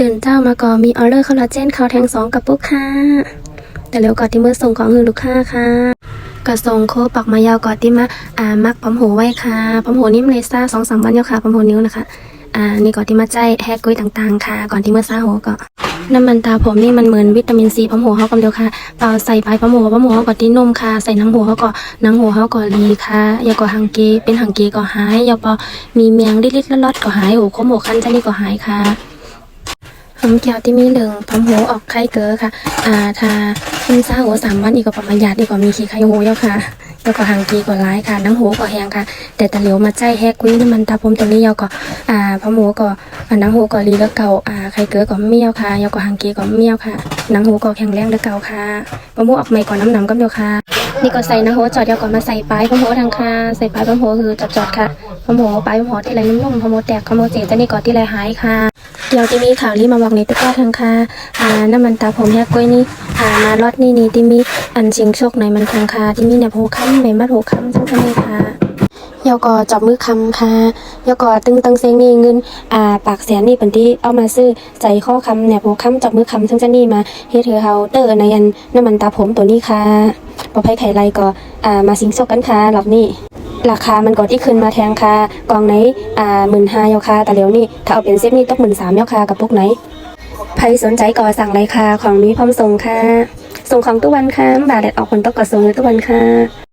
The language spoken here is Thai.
ตื่นเจ้ามาก่อมีออเดอร์คอลลาเจนขาแทงสองกระปุกค่ะ แต่เร็วก่อนที่เมื่อส่งของคือลูกค้าค่ะกระส่งโคปักมายาวก่อนที่มาอ่ามักปั๊มหูไว้ค่ะปั๊มหูนิ่มเลซ่าสองสามวันเดียวค่ะปั๊มหูนิ้วนะคะอ่านี่ก่อนที่มาใจแฮกกุ้ยต่างๆ ค่ะ ก่อนที่เมื่อซาหัวก็น้ำมันตาผมนี่มันเหมือนวิตามินซีปั๊มหัวเขากำเดียวค่ะ เปล่าใส่ไปปั๊มหัวปั๊มหัวเขาก็ที่นมค่ะ ใส่นังหัวเขาก็นังหัวเขาก็รีค่ะอย่าก็หังเก เป็นหังเกก็หาย ยาพอมีเมียงลิดๆลลอดก็หายโอ้คมหัวคันจะนี่ก็หายค่ะ หอมแก้วที่มีเหลืองพมหูออกไข่เกลือค่ะ อ่าทาขึ้นซ่าหัวสามวันอีกก็ประมาณหยาดอีกก็มีขี้ไข่หูเยอะค่ะแล้วก็หางกีก็ร้ายค่ะน้ำหูก็แหงค่ะ แต่ตะเหลียวมาใจแฮกกุ้ยน้ำมันตาผมตัวนี้ยาวก็อ่าพัมหูก็อ่าหนังหูก็รีแล้วเก่าอ่าไข่เกลือก็เมี่ยวค่ะยาวก็หางกีก็เมี่ยวค่ะนังหูก็แข็งแรงแล้วเก่าค่ะพัมหูออกใหม่ก่อนน้ำหนำก็เดียวค่ะ นี่ก็ใส่นังหูจอดเดียวก่อนมาใส่ปลายพัมหูทางค่ะใส่ปลายพัมหูคือจอดจอดค่ะพัมหูปลายพัมหูที่ไรนุ่มๆพมหูแตกพมหูเจ๋งแต่นี่ก่อนที่ไรหายค่ะ เดี๋ยวที่มีข่าวรีมาบอกในตะกร้าทางค่ะอ่าน้ำมันตาผมแยกกล้วยนี่อ่ามารอดนี่นี่ที่มีอันเชียงโชคในมันทางค่ะที่มีเนี่ยโพค้ำในมัดโพค้ำทั้งทั้งนี้ค่ะยก็จับมือคำค่ะยก็ตึงตังเซงนี่เงินอ่าปากแสนนี่เป็นที่เอามาซื้อใจข้อคำเนี่ยโพคำจับมือคำทั้งจะนี่มาเฮ็ดเธอเฮาเตอร์ในอันน้ำมันตาผมตัวนี้ค่ะปอภัยไข่ไรก็อ่ามาสิงโชคกันค่ะรอบนี้ ราคามันก่อนที่ขึ้นมาแทงค่ะกองไหนอ่าหมื่นห้ายาคาแต่เดี๋ยวนี้ถ้าเอาเป็นเซฟนี่ต้องหมื่นสามยาคากับพวกไหนใครสนใจก่อสั่งเลยค่ะของมีพร้อมส่งค่ะ ส่งของทุกวันค่ะบาทเด็ดออกคนต้องก่อส่งเลยทุกวันค่ะ